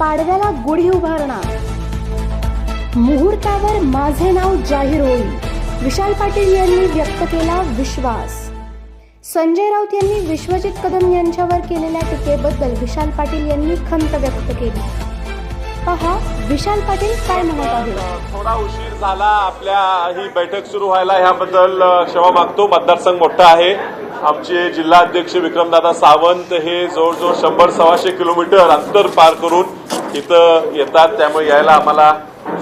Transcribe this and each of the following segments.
पाडव्याला गुढी उभारणार. मुहूर्तावर माझे नाव जाहीर होईल. विशाल पाटील यांनी व्यक्त केला विश्वास. संजय राऊत यांनी विश्वजित कदम यांच्यावर केलेल्या टीकेबद्दल विशाल पाटील यांनी खंत व्यक्त केली. पहा विशाल पाटील काय म्हणत आहेत? थोडा उशीर झाला आपल्या ही बैठक सुरू व्हायला. ह्याबद्दल क्षमा मागतो. मतदारसंघ मोठा आहे. आमचे जिल्हाध्यक्ष विक्रमदादा सावंत हे जवळजवळ शंभर सव्वाशे किलोमीटर अंतर पार करून इथं येतात त्यामुळे यायला आम्हाला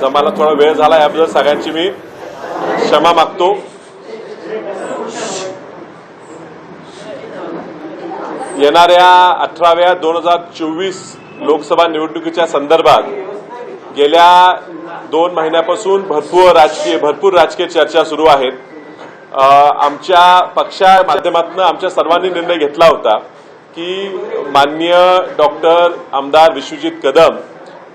जमायला थोडा वेळ झाला. याबद्दल सगळ्यांची मी क्षमा मागतो. येणाऱ्या अठराव्या दोन हजार चोवीस लोकसभा निवडणुकीच्या संदर्भात गेल्या दोन महिन्यापासून भरपूर राजकीय भरपूर राजकीय चर्चा सुरू आहेत. आमच्या पक्षा माध्यमातून आमच्या सर्वांनी निर्णय घेतला होता. की माननीय डॉक्टर आमदार विश्वजित कदम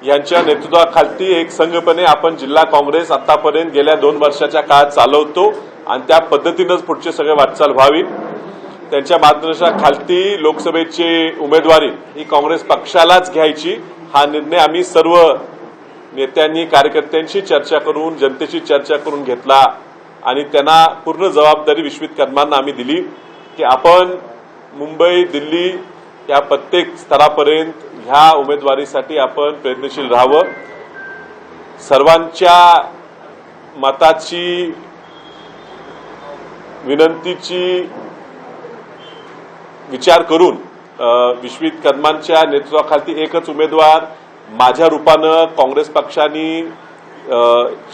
यांच्या नेतृत्वाखालती एक संघपणे आपण जिल्हा काँग्रेस आतापर्यंत गेल्या दोन वर्षाच्या काळात चालवतो आणि त्या पद्धतीनंच पुढचे सगळे वाटचाल व्हावी. त्यांच्या मार्गदर्शनाखालती लोकसभेची उमेदवारी ही काँग्रेस पक्षालाच घ्यायची. हा निर्णय आम्ही सर्व नेत्यांनी कार्यकर्त्यांशी चर्चा करून जनतेशी चर्चा करून घेतला आणि त्यांना पूर्ण जबाबदारी विश्वित कदमांना आम्ही दिली की आपण मुंबई दिल्ली या प्रत्येक स्तरापर्यंत ह्या उमेदवारीसाठी आपण प्रयत्नशील राहावं. सर्वांच्या मताची विनंतीची विचार करून विश्वित कदमांच्या नेतृत्वाखाली एकच उमेदवार माझ्या रूपानं काँग्रेस पक्षाने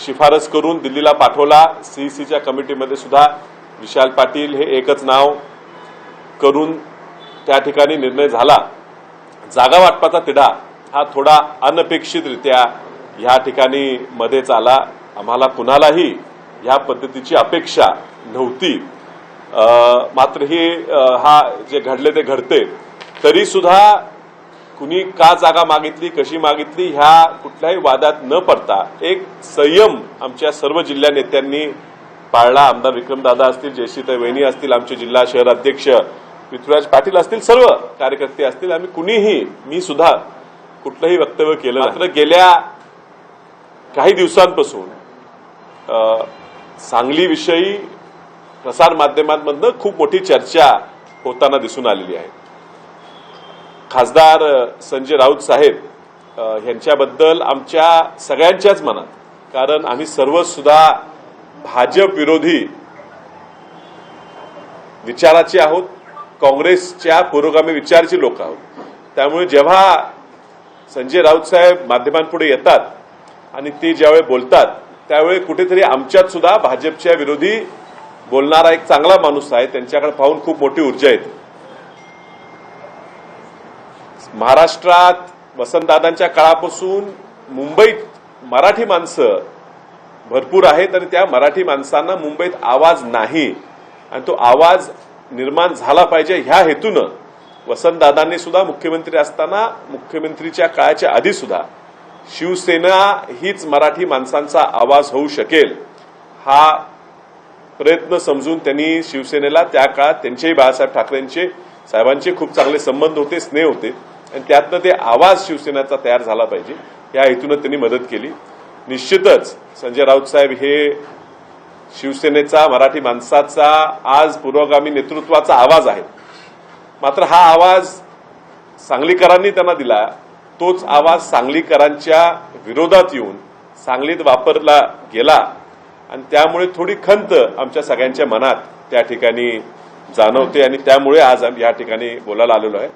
शिफारस करून दिल्लीला पाठवला. सीईसीच्या कमिटीमध्ये सुद्धा विशाल पाटील हे एकच नाव. करून त्या ठिकाणी निर्णय झाला. जागा वाटपाचा तिढा हा थोडा अनपेक्षितरित्या ह्या ठिकाणी मध्येच आला. आम्हाला कुणालाही ह्या पद्धतीची अपेक्षा नव्हती. मात्र हे हा जे घडले ते घडते. तरी सुद्धा कुणी का जागा मागितली कशी मागितली ह्या कुठल्याही वादात न पडता एक संयम आमच्या सर्व जिल्हा नेत्यांनी पाळला. आमदार विक्रमदादा असतील जयश्रीताई वहिनी असतील आमचे जिल्हा शहर अध्यक्ष पृथ्वीराज पाटील असतील सर्व कार्यकर्ते असतील आम्ही कुणीही मी सुद्धा कुठलंही वक्तव्य केलं मात्र गेल्या काही दिवसांपासून सांगलीविषयी प्रसार माध्यमांमधनं खूप मोठी चर्चा होताना दिसून आलेली आहे. खासदार संजय राऊत साहेब यांच्याबद्दल आमच्या सगळ्यांच्याच मनात कारण आम्ही सर्व सुद्धा भाजप विरोधी विचाराचे आहोत. काँग्रेसच्या पुरोगामी विचारची लोक आहोत. त्यामुळे जेव्हा संजय राऊत साहेब माध्यमांपुढे येतात आणि ते ज्यावेळी बोलतात त्यावेळी कुठेतरी आमच्यात सुद्धा भाजपच्या विरोधी बोलणारा एक चांगला माणूस आहे. त्यांच्याकडे पाहून खूप मोठी ऊर्जा येते. महाराष्ट्रात वसंतदादांच्या काळापासून मुंबईत मराठी माणसं भरपूर आहेत आणि त्या मराठी माणसांना मुंबईत आवाज नाही. आणि तो आवाज निर्माण झाला पाहिजे ह्या हेतूनं वसंतदादांनी सुद्धा मुख्यमंत्री असताना मुख्यमंत्रीच्या काळाच्या आधी सुद्धा शिवसेना हीच मराठी माणसांचा आवाज होऊ शकेल हा प्रयत्न समजून त्यांनी शिवसेनेला त्या काळात त्यांचेही बाळासाहेब ठाकरेंचे साहेबांचे खूप चांगले संबंध होते स्नेह होते. आणि त्यातनं ते आवाज शिवसेनेचा तयार झाला पाहिजे या हेतूनं त्यांनी मदत केली. निश्चितच संजय राऊत साहेब हे शिवसेनेचा मराठी माणसाचा आज पुरोगामी नेतृत्वाचा आवाज आहे. मात्र हा आवाज सांगलीकरांनी त्यांना दिला. तोच आवाज सांगलीकरांच्या विरोधात येऊन सांगलीत वापरला गेला. आणि त्यामुळे थोडी खंत आमच्या सगळ्यांच्या मनात त्या ठिकाणी जाणवते आणि त्यामुळे आज आम्ही या ठिकाणी बोलायला आलेलो आहे.